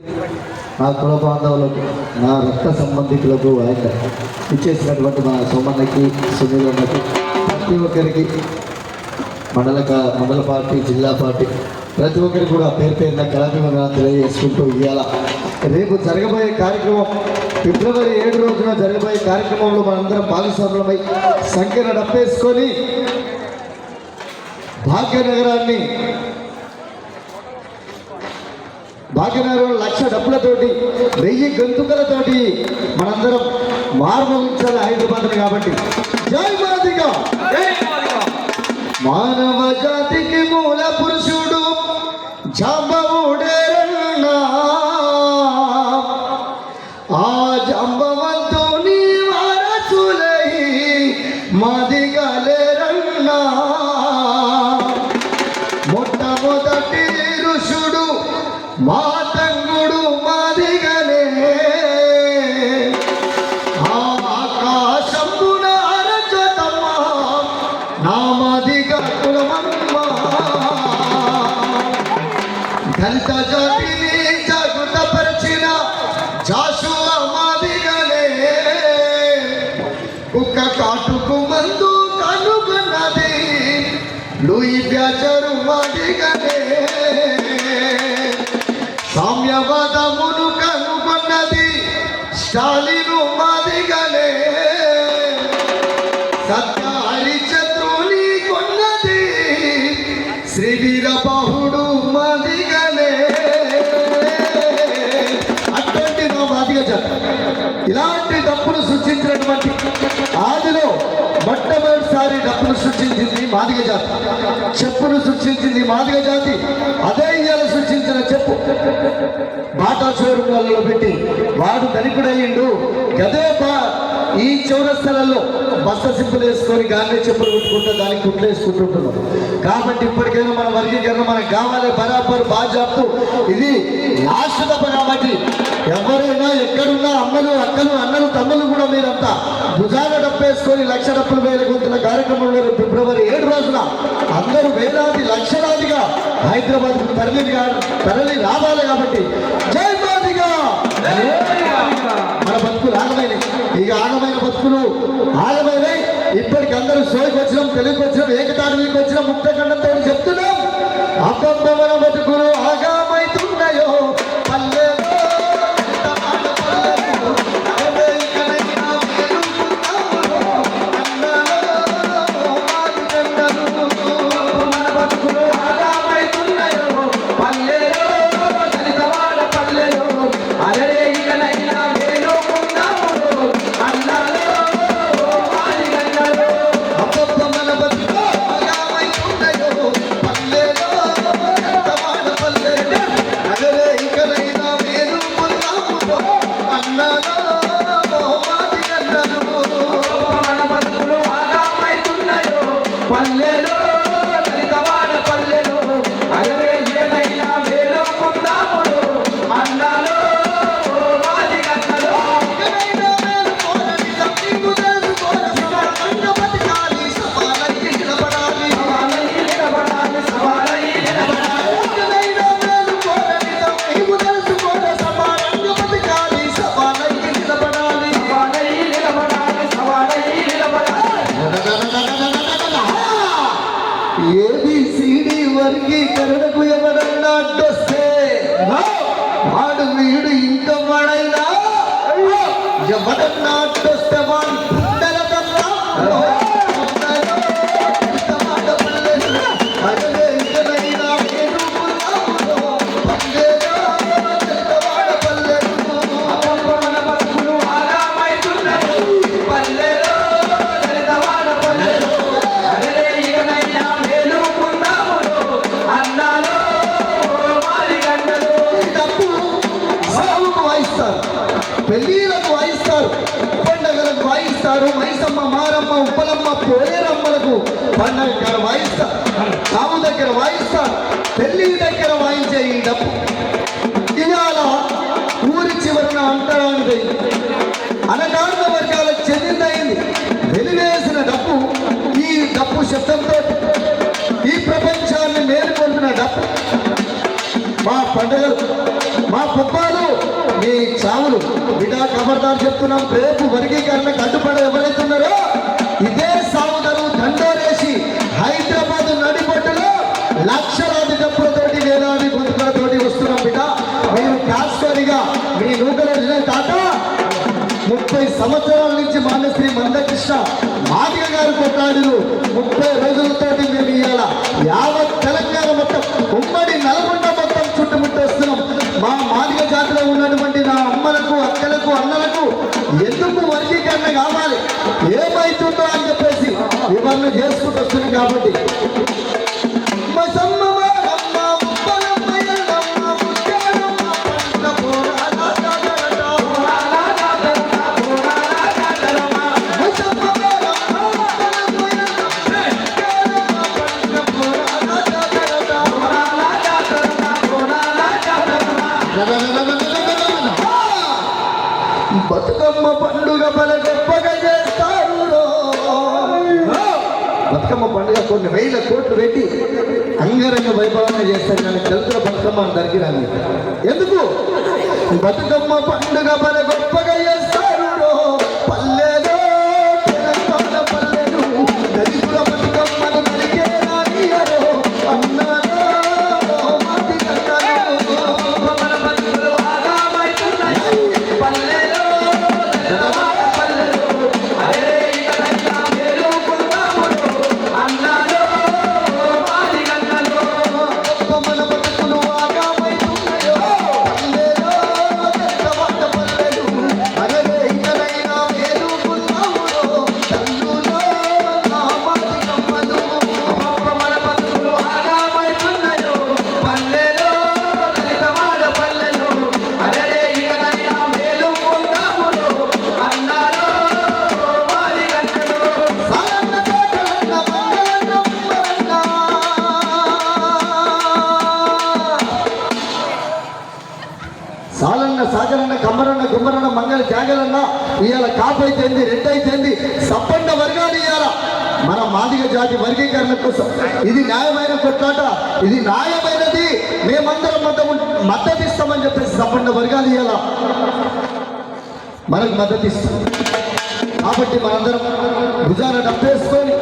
నా కుల బాంధవులకు నా రక్త సంబంధికులకు ఆయన ఇచ్చేసినటువంటి మా సోమన్నకి సునీలన్నకి ప్రతి ఒక్కరికి మండల మండల పార్టీ జిల్లా పార్టీ ప్రతి ఒక్కరికి కూడా పేరు పేరున కళాభిమంగా తెలియజేసుకుంటూ ఇవాళ రేపు జరగబోయే కార్యక్రమం ఫిబ్రవరి ఏడు రోజున జరగబోయే కార్యక్రమంలో మనందరం భాగస్వాములమై సంఖ్యను డప్పేసుకొని భాగ్యనగరాన్ని భాగ్యనగరంలో లక్ష డబ్బులతోటి వెయ్యి గంతుకలతోటి మనందరం మార్మోగించాలి హైదరాబాద్ కాబట్టి. జై మాదిగా! మానవ జాతికి మూల పురుషుడు జాంబవుడేరన్నా ఒక్క కాటుకు మందు కనుగొన్నది లూయి బ్యాచరు మాదిగనే సామ్యవాదమును కనుగొన్నది. స్టాలిను మాదిగనే సత్య హరిచంద్రుని కొన్నది. శ్రీవీర బాహుడు మాదిగనే అటువంటి నా మాదిగ చెప్తాను ఇలాంటి తప్పులు సృష్టించినటువంటి ఆదిలో మొట్టమొదటిసారి డప్పును సృష్టించింది మాదిగ జాతి. చెప్పును సృష్టించింది మాదిగ జాతి. అదే ఇవాళ సృష్టించిన చెప్పు. బాటా షోరూమ్లలో పెట్టి వాడు ధనికుడయ్యిండు. గదే బా ఈ చౌరస్తలలో బస్త సింపులు వేసుకొని గాలి చెప్పులు కుట్టుకుంటూ దానికి కుట్లు వేసుకుంటుంటున్నాం. కాబట్టి ఇప్పటికైనా మన వర్గీకరణ మనకు కావాలి. బరాబర్ బాజాప్తు. ఇది లాస్ట్ దెబ్బ ఎవరైనా ఎక్కడున్నా అమ్మలు అక్కలు అన్నలు తమ్ములు కూడా మీరంతా భుజాన డప్పేసుకొని లక్ష డప్పులు వేల గొంతుల కార్యక్రమంలో ఫిబ్రవరి ఏడు రోజున అందరూ వేలాది లక్షలాదిగా హైదరాబాద్ తరలి తరలి రావాలి కాబట్టి జై మాదిగా! మన బతుకులు ఆగమైన. ఇక ఆగమైన బతుకులు ఆగమైన. ఇప్పటికి అందరూ సోయికి వచ్చినాం తెలుగుకి వచ్చినాం ఏకతారీకి వచ్చినాం ముక్త ఖండంతో చెప్తున్నాం. అబ్బమ్మల బతుకులు எவன் நாட்டு செவன் పండగలకు మైసమ్మ మారమ్మ ఉప్పలమ్మ పోలేరమ్మలకు పండగ వాయిస్తారు సాగు దగ్గర వాయిస్తారు పెళ్ళి దగ్గర వాయించే ఈ డబ్బు ఇవాళ ఊరి చివరన అంతరానిది అనగాండ వర్గాలకు చెందిందయింది వెలివేసిన డబ్బు ఈ డబ్బు శబ్దంతో. ఈ ప్రపంచాన్ని మేలుకొల్పిన డబ్బు. మా పండుగలు మా పుబ్బాలు మీ చావులు. బిడా ఖబర్దార్ చెప్తున్నాం రేపు వర్గీకరణకు అడ్డుపడ ఎవరైతే ఉన్నారో ఇదే సాగుదరు దండోరేసి హైదరాబాద్ నడిపట్టులో లక్షలాది డబ్బులతోటి వేలాది గుంతులతోటి వస్తున్నాం బిడ్డ మీరు కాస్టరీగా మీ నూకల తాత ముప్పై సంవత్సరాల నుంచి మాన్యశ్రీ మందకృష్ణ మాదిగ గారు కొట్లాడిను ముప్పై పనులు చేసుకుంటూ వస్తున్నాం కాబట్టి వైభవంగా చేస్తారు కానీ దళితుల బతుకమ్మ దగ్గర ఎందుకు? బతుకమ్మ పండుగ గుమ్మరన్న మంగళ జాగలన్న ఇవాళ కాపు అయితేంది రెడ్ అయితేంది సప్పండ వర్గాలు ఇవాళ మన మాదిగ జాతి వర్గీకరణ కోసం. ఇది న్యాయమైన కొట్లాట ఇది న్యాయమైనది. మేమందరం మద్దతు మద్దతు ఇస్తామని చెప్పేసి సప్పండ వర్గాలు ఇవాళ మనకు మద్దతు ఇస్తాం. కాబట్టి మనందరం భుజాన డబ్బేసుకొని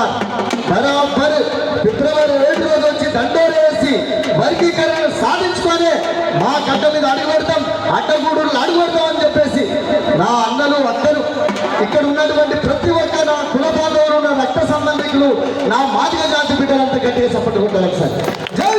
చెప్తున్నాం బరాబర్ ఫిబ్రవరి ఏడు రోజు వచ్చి దండోరు వేసి వర్గీకరణ సాధించుకొని మా గడ్డ మీద అడుగు పెడతాం అడ్డగూడులు అడుగు పెడతాం అని చెప్పేసి నా అన్నలు అక్కలు ఇక్కడ ఉన్నటువంటి ప్రతి ఒక్క నా కుల బాంధవులు నా రక్త సంబంధికులు నా మాదిగ జాతి బిడ్డలంతా గట్టిగా చెప్పట్టుకుంటారు సార్. జై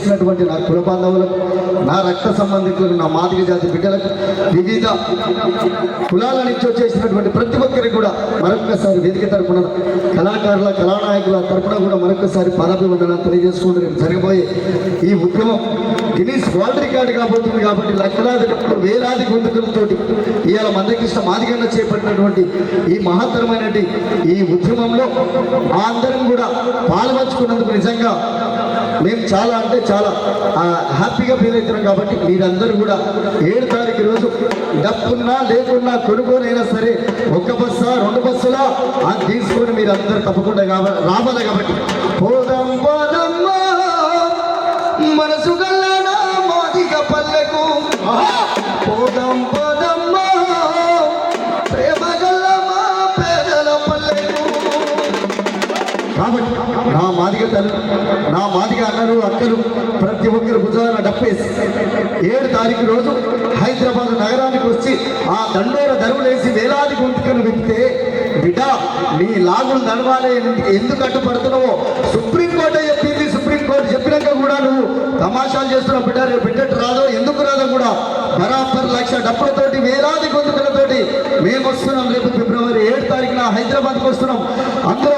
వచ్చినటువంటి నా కుల బాంధవులకు నా రక్త సంబంధికులకు నా మాదిక జాతి బిడ్డలకు వివిధ కులాల నుంచి వచ్చేసినటువంటి ప్రతి ఒక్కరికి కూడా మరొకసారి వేదిక తరపున కళాకారుల కళానాయకుల తరపున కూడా మరొకసారి పదభివందన తెలియజేసుకుంటూ రేపు జరగబోయే ఈ ఉద్యమం గినీస్ వరల్డ్ రికార్డు కాబోతుంది కాబట్టి లక్షలాది వేలాది గొంతుకులతోటి ఇవాళ మందకృష్ణ మాదిగన్న చేపట్టినటువంటి ఈ మహత్తరమైనటువంటి ఈ ఉద్యమంలో మా అందరం కూడా పాల్పంచుకున్నందుకు నిజంగా మేము చాలా అంటే చాలా హ్యాపీగా ఫీల్ అవుతున్నాం కాబట్టి మీరందరూ కూడా ఏడు తారీఖు రోజు డబ్బున్నా లేకున్నా కొనుగోనైనా సరే ఒక బస్సా రెండు బస్సులా అది తీసుకొని మీరు అందరూ తప్పకుండా రావాలి కాబట్టి. పోదాం పోదమ్మా మనసు గల్లనా మాదిగ పల్లెకు. పోదాం కాబట్టి నా మాదిగ తల్లి నా మాదిగ అన్నలు అక్కలు ప్రతి ఒక్కరు భుజాన డప్పేసి ఏడు తారీఖు రోజు హైదరాబాద్ నగరానికి వచ్చి ఆ దండోర ధరువులేసి వేలాది గుంటుకను విప్పితే బిడ్డ నీ లాగులు నడవాలి ఎందుకు అడ్డుపడుతున్నావో? సుప్రీంకోర్టు చెప్పింది సుప్రీంకోర్టు చెప్పినాక కూడా నువ్వు తమాషాలు చేస్తున్నావు బిడ్డ రేపు బిడ్డట్టు రాదో ఎందుకు రాదో కూడా బరాబర్ లక్ష డబ్బులతోటి వేలాది గొంతుకలతోటి మేము వస్తున్నాం రేపు ఫిబ్రవరి ఏడు తారీఖున హైదరాబాద్కి వస్తున్నాం. అందరూ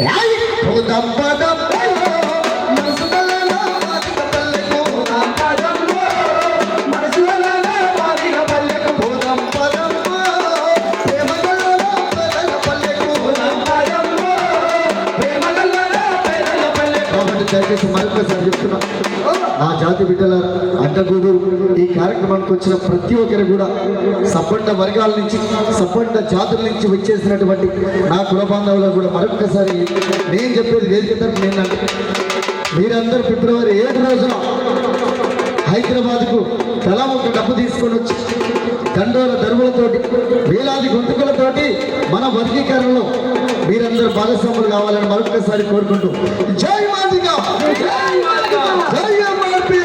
ఏయ్ పోదాం దయచేసి మరొకసారి చెప్తున్నా. నా జాతి బిడ్డల అడ్డగూడు ఈ కార్యక్రమానికి వచ్చిన ప్రతి ఒక్కరు కూడా సపండ వర్గాల నుంచి సపండ జాతుల నుంచి వచ్చేసినటువంటి నా కుల బాంధవులకు కూడా మరొకసారి నేను చెప్పేది వేదిక తరపు ఏంటంటే మీరందరూ ఫిబ్రవరి ఏడు రోజున హైదరాబాద్కు తలా ఒక డబ్బు తీసుకొని వచ్చి దండోల దరువులతోటి వేలాది గొంతుకులతోటి మన వర్గీకరణలో మీరందరూ భాగస్వాములు కావాలని మరొకసారి కోరుకుంటూ జై మాదిగా! జై అమ్మడిపి